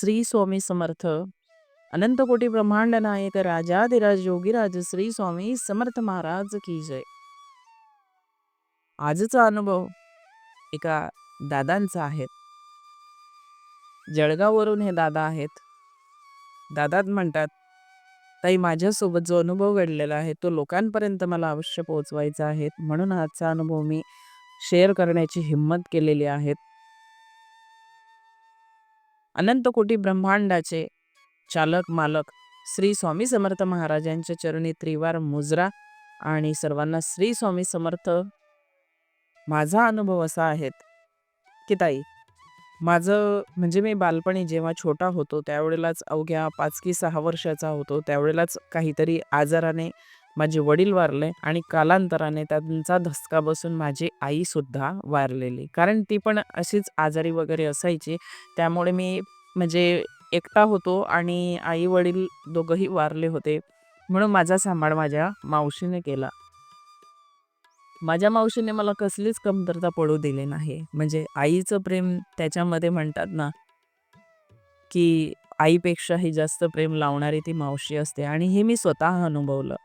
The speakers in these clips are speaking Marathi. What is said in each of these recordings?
श्री स्वामी समर्थ. अनंत कोटी ब्रह्मांड नायक राजाधिराज योगीराज श्री स्वामी समर्थ महाराज की जय. आजचा अनुभव एका दादांचा आहे. जळगाववरून हे दादा आहेत. दादात म्हणतात ताई माझ्यासोबत जो अनुभव घडलेला आहे तो लोकांपर्यंत मला अवश्य पोहोचवायचा आहे. म्हणून आजचा अनुभव मी शेअर करण्याची हिंमत केलेली आहेत अनंत कोटी ब्रह्मांडाचे चालक मालक श्री स्वामी समर्थ महाराजांच्या चरणी त्रिवार मुजरा आणि सर्वांना श्री स्वामी समर्थ. माझा अनुभव असा आहेत की ताई माझं म्हणजे मी बालपणी जेव्हा छोटा होतो त्यावेळेलाच अवघ्या पाच की सहा वर्षाचा होतो त्यावेळेलाच काहीतरी आजाराने माझे वडील वारले आणि कालांतराने त्यांचा धसका बसून माझी आईसुद्धा वारलेली. कारण ती पण अशीच आजारी वगैरे असायची. त्यामुळे मी म्हणजे एकटा होतो आणि आई वडील दोघंही वारले होते. म्हणून माझा सांभाळ माझ्या मावशीने केला. माझ्या मावशीने मला कसलीच कमतरता पडू दिली नाही. म्हणजे आईचं प्रेम त्याच्यामध्ये म्हणतात ना की आईपेक्षाही जास्त प्रेम लावणारी ती मावशी असते. आणि हे मी स्वतः अनुभवलं.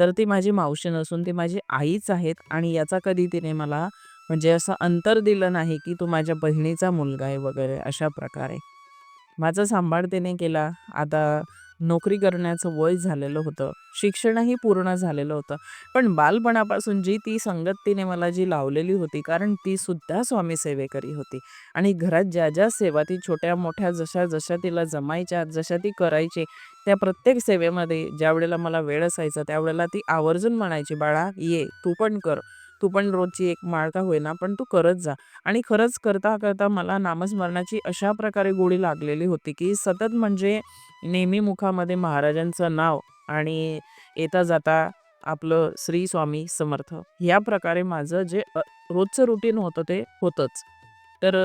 तर ती माझी मावशी नसून ती माझी आईच आहेत आणि याचा कधी तिने मला म्हणजे असं अंतर दिलं नाही की तू माझ्या बहिणीचा मुलगा आहे वगैरे अशा प्रकारे. माझा सांभाळ तिने केला. आता नोकरी करण्याचं वय झालेलं होतं. शिक्षणही पूर्ण झालेलं होतं. पण बालपणापासून जी ती संगत तिने मला जी लावलेली होती कारण ती सुद्धा स्वामी सेवेकरी होती. आणि घरात ज्या ज्या सेवा ती छोट्या मोठ्या जशा जशा तिला जमायच्या जशा ती करायची त्या प्रत्येक सेवेमध्ये ज्या वेळेला मला वेळ असायचा त्यावेळेला ती आवर्जून म्हणायची बाळा ये तू पण कर. तू पण रोजची एक माळ का होईना पण तू करत जा. आणि खरंच करता करता मला नामस्मरणाची अशा प्रकारे गोडी लागलेली होती की सतत म्हणजे नेहमी मुखामध्ये महाराजांचं नाव आणि येता जाता आपलं श्री स्वामी समर्थ या प्रकारे माझं जे रोजचं रुटीन होतं ते होतंच. तर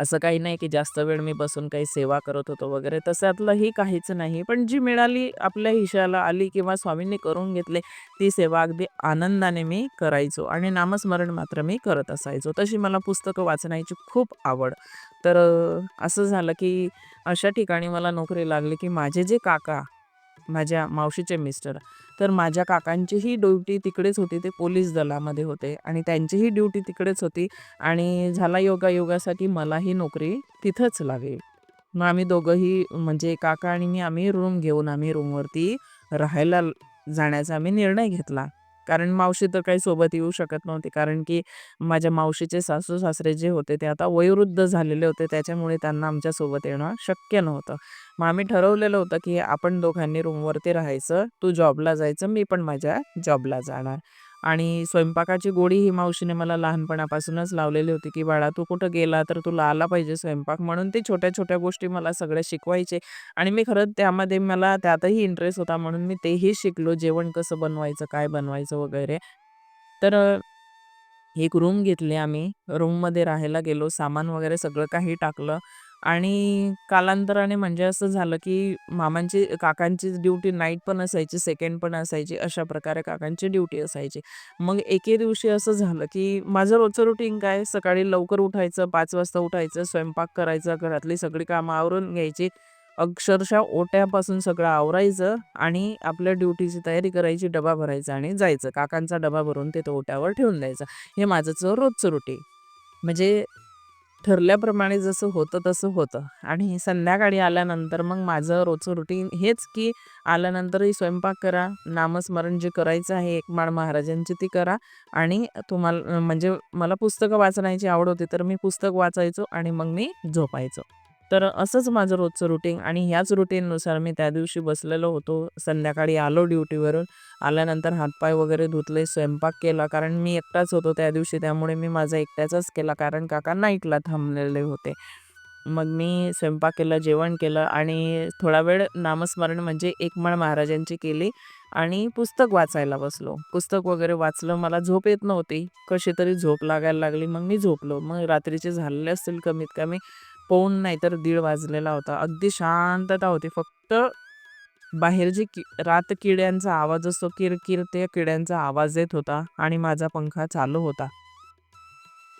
असं काही नाही की जास्त वेळ मी बसून काही सेवा करत होतो वगैरे तशातलंही काहीच नाही. पण जी मिळाली आपल्या हिशाला आली किंवा स्वामींनी करून घेतले ती सेवा अगदी आनंदाने मी करायचो आणि नामस्मरण मात्र मी करत असायचो. तशी मला पुस्तकं वाचण्याची खूप आवड. तर असं झालं की अशा ठिकाणी मला नोकरी लागली की माझे जे काका माझ्या मावशीचे मिस्टर तर माझ्या काकांचीही ड्युटी तिकडेच होती ते पोलीस दलामध्ये होते आणि त्यांचीही ड्युटी तिकडेच होती आणि झाला योगायोगासाठी मलाही नोकरी तिथंच लागली. मग आम्ही दोघंही म्हणजे काका आणि मी आम्ही रूम घेऊन आम्ही रूमवरती राहायला जाण्याचा आम्ही निर्णय घेतला. कारण मावशी तर काही सोबत येऊ शकत नव्हती. कारण की माझ्या मावशीचे सासू सासरे जे होते ते आता वयोवृद्ध झालेले होते. त्याच्यामुळे त्यांना आमच्यासोबत येणं शक्य नव्हतं. मग आम्ही ठरवलेलं होतं की आपण दोघांनी रूमवरती राहायचं. तू जॉबला जायचं. मी पण माझ्या जॉबला जाणार. आणि स्वयंपाकाची गोडी ही मावशीने मला लहानपणापासूनच लावलेली होती की बाळा तू कुठं गेला तर तुला आला पाहिजे स्वयंपाक म्हणून ते छोट्या छोट्या गोष्टी मला सगळ्या शिकवायचे आणि मी खरंच त्यामध्ये मला त्यातही इंटरेस्ट होता म्हणून मी तेही शिकलो जेवण कसं बनवायचं काय बनवायचं वगैरे. तर एक रूम घेतली आम्ही रूममध्ये राहायला गेलो सामान वगैरे सगळं काही टाकलं आणि कालांतराने म्हणजे असं झालं की मामांची काकांची ड्युटी नाईट पण असायची सेकंड पण असायची अशा प्रकारे काकांची ड्युटी असायची. मग एके दिवशी असं झालं की माझं रोजचं रुटीन काय? सकाळी लवकर उठायचं पाच वाजता उठायचं स्वयंपाक करायचा घरातली सगळी कामं आवरून घ्यायची. अक्षरशः ओट्यापासून सगळं आवरायचं आणि आपल्या ड्युटीची तयारी करायची डबा भरायचा आणि जायचं. काकांचा डबा भरून तिथं ओट्यावर ठेवून द्यायचं. हे माझं रोजचं रुटीन. म्हणजे ठरल्याप्रमाणे जसं होतं तसं होतं. आणि संध्याकाळी आल्यानंतर मग माझं रोजचं रुटीन हेच की आल्यानंतरही स्वयंपाक करा नामस्मरण जे करायचं आहे एकमाळ महाराजांची ती करा. आणि तुम्हाला म्हणजे मला पुस्तकं वाचण्याची आवड होती तर मी पुस्तक वाचायचो आणि मग मी झोपायचो. तर असंच माझं रोजचं रुटीन आणि ह्याच रुटीननुसार मी त्या दिवशी बसलेलो होतो. संध्याकाळी आलो ड्युटीवरून. आल्यानंतर हातपाय वगैरे धुतले स्वयंपाक केला कारण मी एकटाच होतो त्या दिवशी त्यामुळे मी माझा एकट्याचाच केला कारण काका नाईटला थांबलेले होते. मग मी स्वयंपाक केला जेवण केलं आणि थोडा वेळ नामस्मरण म्हणजे एकमाळ महाराजांची केली आणि पुस्तक वाचायला बसलो. पुस्तक वगैरे वाचलं मला झोप येत नव्हती. कशी तरी झोप लागायला लागली मग मी झोपलो. मग रात्रीचे झालेले असतील कमीत कमी पाऊण नाही तर दीड वाजलेला होता. अगदी शांतता होती. फक्त बाहेर जे कि रात किड्यांचा आवाज असतो किरकिर ते किड्यांचा आवाज येत होता आणि माझा पंखा चालू होता.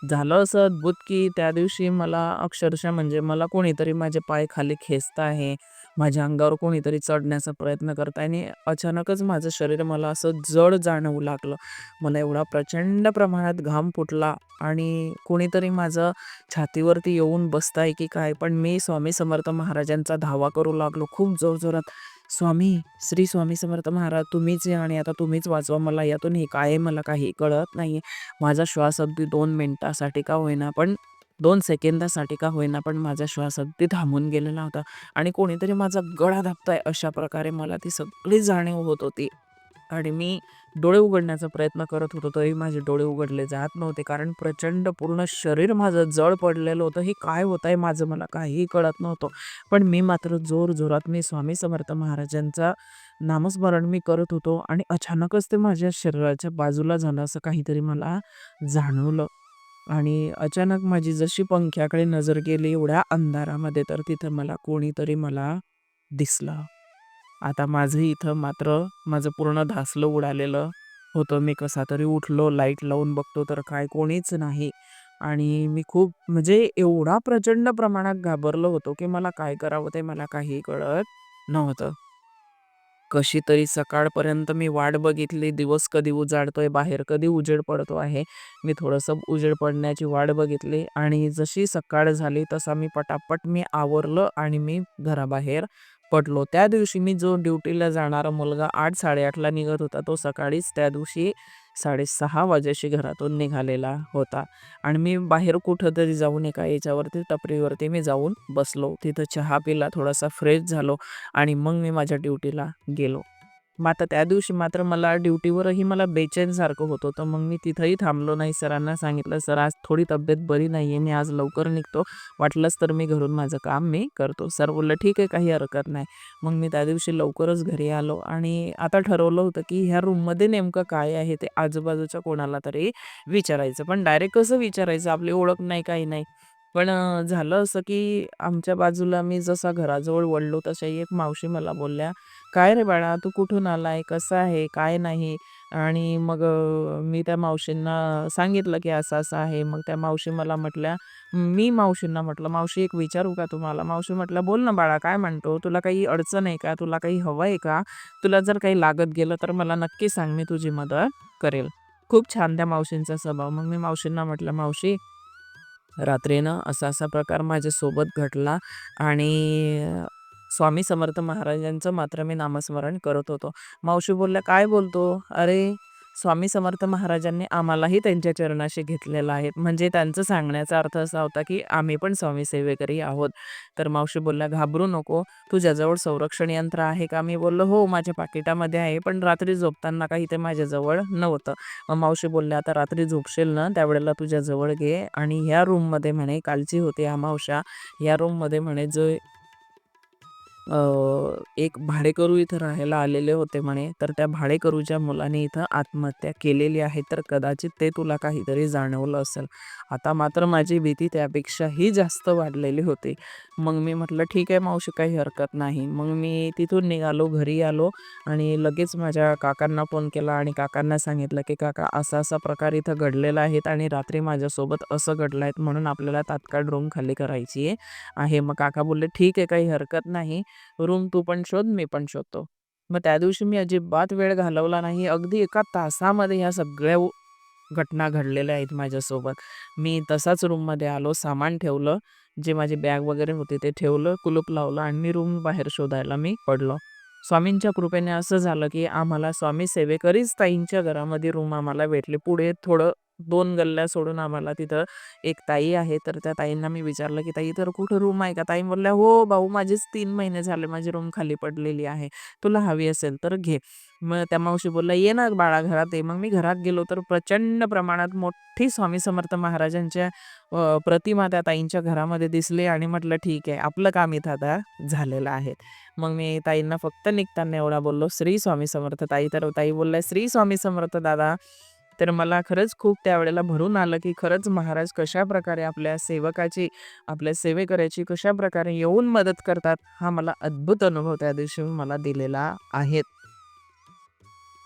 झालं असं अद्भुत की त्या दिवशी मला अक्षरशः म्हणजे मला कोणीतरी माझे पाय खाली खेचत आहे. माझ्या अंगावर कोणीतरी चढण्याचा प्रयत्न करत आहे आणि अचानकच माझं शरीर मला असं जड जाणवू लागलं. मला एवढा प्रचंड प्रमाणात घाम फुटला आणि कोणीतरी माझं छातीवरती येऊन बसताय की काय, पण मी स्वामी समर्थ महाराजांचा धावा करू लागलो खूप जोरजोरात. स्वामी, श्री स्वामी समर्थ महाराज तुम्हीच या आणि आता तुम्हीच वाचवा मला यातून. हे काय आहे मला काही कळत नाही माझा श्वास अगदी दोन मिनटासाठी का होईना पण दोन सेकंदासाठी का होईना पण माझा श्वास अगदी थांबून गेलेला होता आणि कोणीतरी माझा गळा दाबताय अशा प्रकारे मला ती सगळी जाणीव होत होती. आणि मी डोळे उघडण्याचा प्रयत्न करत होतो तरी माझे डोळे उघडले जात नव्हते कारण प्रचंड पूर्ण शरीर माझं जड पडलेलं होतं. हे काय होतंय माझं मला काहीही कळत नव्हतं. पण मी मात्र जोरजोरात मी स्वामी समर्थ महाराजांचा नामस्मरण मी करत होतो आणि अचानकच ते माझ्या शरीराच्या बाजूला झालं असं काहीतरी मला जाणवलं. आणि अचानक माझी जशी पंख्याकडे नजर गेली एवढ्या अंधारामध्ये तर तिथं मला कोणीतरी मला दिसलं. आता माझं इथं मात्र माझं पूर्ण धासलं उडालेलं होतं. मी कसा तरी उठलो, लाइट लावून बघतो तर काय कोणीच नाही. आणि मी खूप म्हणजे एवढा प्रचंड प्रमाणात घाबरलो होतो की मला काय करावं ते मला काहीही कळत नव्हतं. कशी तरी सकाळपर्यंत मी वाट बघितली. दिवस कधी उजाडतोय, बाहेर कधी उजेड पडतो आहे. मी थोडंसं उजेड पडण्याची वाट बघितली आणि जशी सकाळ झाली तसा मी पटापट मी आवरलं आणि मी घराबाहेर पडलो. त्या दिवशी मी जो ड्युटीला जाणारा मुलगा आठ साडेआठला निघत होता, तो सकाळीच त्या दिवशी 6:30 वाजेशी घरातून निघालेला होता. आणि मी बाहेर कुठेतरी जाऊन एका याच्यावरती टपरीवरती मी जाऊन बसलो. तिथं चहा पिला, थोडासा फ्रेश झालो आणि मग मी माझ्या ड्युटीला गेलो. मग आता त्या दिवशी मात्र मला ड्युटीवरही मला बेचैनसारखं होत होतं. मग मी तिथंही थांबलो नाही. सरांना सांगितलं, "सर आज थोडी तब्येत बरी नाही आहे मी आज लवकर निघतो. वाटलंच तर मी घरून माझं काम मी करतो." सर बोललं "ठीक आहे, काही हरकत नाही." मग मी त्या दिवशी लवकरच घरी आलो आणि आता ठरवलं होतं की ह्या रूममध्ये नेमकं काय आहे ते आजूबाजूच्या कोणाला तरी विचारायचं. पण डायरेक्ट कसं विचारायचं? आपली ओळख नाही, काही नाही. पण अ, झालं असं की आमच्या बाजूला मी जसा घराजवळ वळलो तशाही एक मावशी मला बोलल्या, "काय रे बाळा, तू कुठून आलाय? कसं आहे? काय नाही?" आणि मग अ, मी त्या मावशींना सांगितलं की असं-असं आहे. मग त्या मावशी मला म्हटल्या मी मावशींना म्हटलं, "मावशी एक विचारू का तुम्हाला?" मावशी म्हटल्या, "बोल ना बाळा, काय म्हणतो? तुला काही अडचण आहे का? तुला काही हवं आहे का? तुला जर काही लागत गेलं तर मला नक्की सांग, मी तुझी मदत करेल." खूप छान त्या मावशींचा स्वभाव. मग मी मावशींना म्हटलं, "मावशी, रात्री ना असा-असा प्रकार माझ्यासोबत घडला आणि स्वामी समर्थ महाराजांचं मात्र मी नामस्मरण करत होतो." मावशी बोलल्या, "काय बोलतो? अरे, स्वामी समर्थ महाराजांनी आम्हालाही त्यांच्या चरणाशी घेतलेलं आहे." म्हणजे त्यांचं सांगण्याचा अर्थ असा होता की आम्ही पण स्वामी सेवेकरी आहोत. तर मावशी बोलल्या, "घाबरू नको. तुझ्याजवळ संरक्षण यंत्र आहे का?" मी बोललो, "हो, माझ्या पाकिटामध्ये आहे." पण रात्री झोपताना काही ते माझ्याजवळ नव्हतं. मग मावशी बोलल्या, "आता रात्री झोपशील ना, त्यावेळेला तुझ्याजवळ घे आणि ह्या रूममध्ये म्हणे कालची होती अमावास्या. या रूममध्ये म्हणे जो एक भाडेकरू इथं राहायला आलेले होते म्हणे. तर त्या भाडेकरूच्या मुलाने इथं आत्महत्या केलेली आहे. तर कदाचित ते तुला काहीतरी जाणवलं असेल." आता मात्र माझी भीती त्यापेक्षाही जास्त वाढलेली होती. मग मी म्हटलं, "ठीक आहे मावशी, काही हरकत नाही." मग मी तिथून निघालो, घरी आलो आणि लगेच माझ्या काकांना फोन केला आणि काकांना सांगितलं की "काका, असा-असा प्रकार इथं घडलेला आहे आणि रात्री माझ्यासोबत असं घडलं आहे म्हणून आपल्याला तात्काळ रूम खाली करायची आहे." मग काका बोलले, "ठीक आहे, काही हरकत नाही. रूम तू पण शोध, मी पण शोधतो." मग त्या दिवशी मी अजिबात वेळ घालवला नाही. अगदी एका तासामध्ये ह्या सगळ्या घटना घडलेल्या आहेत माझ्यासोबत. मी तसाच रूममध्ये आलो, सामान ठेवलं, जे माझी बॅग वगैरे होती ते ठेवलं, कुलूप लावलं आणि मी रूम बाहेर शोधायला मी पडलो. स्वामींच्या कृपेने असं झालं की आम्हाला स्वामी सेवेकरीच ताईंच्या घरामध्ये रूम आम्हाला भेटले पुढे थोडं दोन गल्ल्या सोडून आम्हाला तिथं एक ताई आहे. तर त्या ताईंना मी विचारलं की "ताई, तर कुठं रूम आहे का?" ताई बोलल्या, "हो भाऊ, माझीच तीन महिने झाले माझी रूम खाली पडलेली आहे. तुला हवी असेल तर घे." मग त्या मावशी बोलल्या, "ये ना बाळा, घरात ये." मग मी घरात गेलो तर प्रचंड प्रमाणात मोठी स्वामी समर्थ महाराजांच्या प्रतिमा त्या ताईंच्या घरामध्ये दिसली आणि म्हटलं, "ठीक आहे, आपलं काम इथं आता झालेलं आहे." मग मी ताईंना फक्त निघताना एवढा बोललो, "श्री स्वामी समर्थ ताई." तर ताई बोलल्या, "श्री स्वामी समर्थ दादा." तर मला खरंच खूप त्यावेळेला भरून आलं की खरंच महाराज कशा प्रकारे आपल्या सेवकाची, आपल्या सेवेकऱ्याची कशाप्रकारे येऊन मदत करतात, हा मला अद्भुत अनुभव त्या दिवशी मला दिलेला आहेत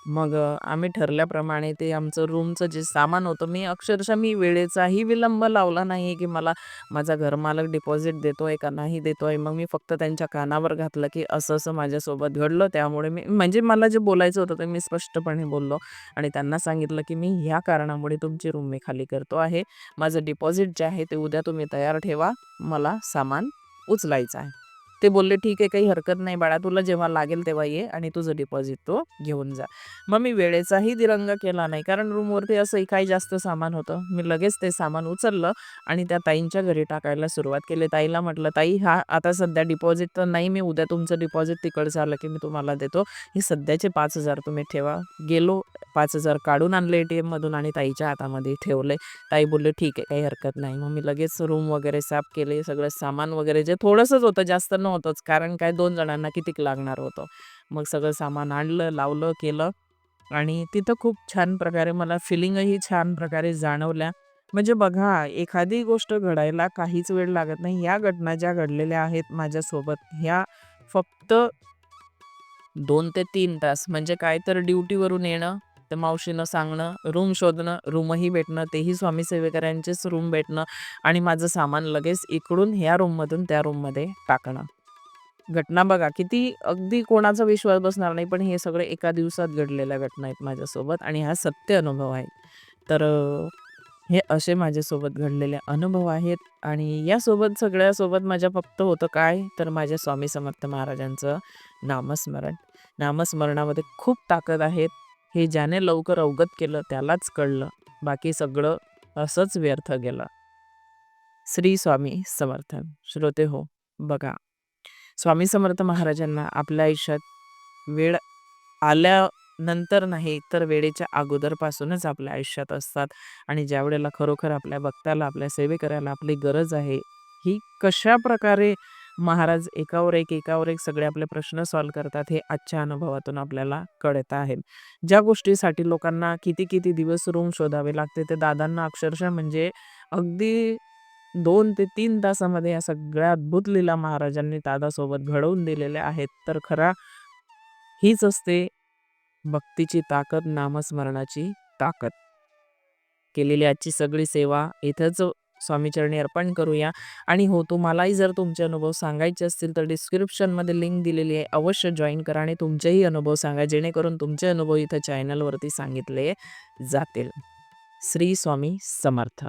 मग अ, आम्ही ठरल्याप्रमाणे ते आमचं रूमचं जे सामान होतं मी अक्षरशः मी वेळेचाही विलंब लावला नाही की मला माझा घरमालक डिपॉझिट देतोय का नाही देतोय. मग मी फक्त त्यांच्या कानावर घातलं की असं असं माझ्यासोबत घडलं. त्यामुळे मी म्हणजे मला जे बोलायचं होतं ते मी स्पष्टपणे बोललो आणि त्यांना सांगितलं की मी ह्या कारणामुळे तुमची रूम मी खाली करतो आहे. माझं डिपॉझिट जे आहे ते उद्या तुम्ही तयार ठेवा. मला सामान उचलायचं आहे. ते बोलले ठीक आहे काही हरकत नाही बाळा तुला जेव्हा लागेल तेव्हा ये आणि तुझं डिपॉझिट तो घेऊन जा. मग मी वेळेचाही दिरंग केला नाही कारण रूमवरती असंही काही जास्त सामान होतं. मी लगेच ते सामान उचललं आणि त्या ताईंच्या घरी टाकायला सुरुवात केली. ताईला म्हटलं ताई हा आता सध्या डिपॉझिट तर नाही मी उद्या तुमचं डिपॉझिट तिकडचं आलं की मी तुम्हाला देतो. हे सध्याचे पाच हजार तुम्ही ठेवा. गेलो पाच हजार काढून आणले ए टी एममधून आणि ताईच्या हातामध्ये ठेवले. ताई बोलले ठीक आहे काही हरकत नाही. मग मी लगेच रूम वगैरे साफ केले सगळं सामान वगैरे जे थोडंसंच होतं जास्त होतंच. कारण काय दोन जणांना कितीक लागणार होतं. मग सगळं सामान आणलं लावलं केलं. आणि तिथं खूप छान प्रकारे मला फिलिंगही छान प्रकारे जाणवल्या. म्हणजे बघा एखादी गोष्ट घडायला काहीच वेळ लागत नाही. या घटना ज्या घडलेल्या आहेत माझ्यासोबत ह्या फक्त दोन ते तीन तास. म्हणजे काय तर ड्युटीवरून येणं ते मावशीनं सांगणं रूम शोधणं रूमही भेटणं तेही स्वामी सेवेकरांचेच रूम भेटणं आणि माझं सामान लगेच इकडून ह्या रूममधून त्या रूममध्ये टाकणं. घटना बघा किती अगदी कोणाचा विश्वास बसणार नाही पण हे सगळे एका दिवसात घडलेल्या घटना आहेत माझ्यासोबत आणि हा सत्य अनुभव आहे. तर हे असे माझ्यासोबत घडलेले अनुभव आहेत आणि यासोबत सगळ्यासोबत माझ्या फक्त होतं काय? तर माझ्या स्वामी समर्थ महाराजांचं नामस्मरण. नामस्मरणामध्ये खूप ताकद आहेत हे ज्याने लवकर अवगत केलं त्यालाच कळलं. बाकी सगळं असंच व्यर्थ गेलं. श्री स्वामी समर्थन श्रोते हो बघा स्वामी समर्थ महाराजांना आपल्या आयुष्यात वेळ आल्यानंतर नाही तर वेळेच्या अगोदरपासूनच आपल्या आयुष्यात असतात. आणि ज्या वेळेला खरोखर आपल्या भक्ताला आपल्या सेवेकऱ्याला आपली गरज आहे ही कशा प्रकारे महाराज एकावर एक एकावर एक सगळे आपले प्रश्न सॉल्व करतात हे आजच्या अनुभवातून आपल्याला कळत आहे. ज्या गोष्टीसाठी लोकांना किती किती दिवस रूम शोधावे लागते ते दादांना अक्षरशः म्हणजे अगदी दोन ते तीन तासामध्ये या सगळ्या अद्भुत लीला महाराजांनी दादासोबत घडवून दिलेल्या आहेत. तर खरा हीच असते भक्तीची ताकद नामस्मरणाची ताकद. केलेली आजची सगळी सेवा इथंच स्वामीचरणी अर्पण करूया. आणि हो तुम्हालाही जर तुमचे अनुभव सांगायचे असतील तर डिस्क्रिप्शनमध्ये लिंक दिलेली आहे. अवश्य जॉईन करा आणि तुमचेही अनुभव सांगा जेणेकरून तुमचे अनुभव इथं चॅनलवरती सांगितले जातील. श्री स्वामी समर्थ.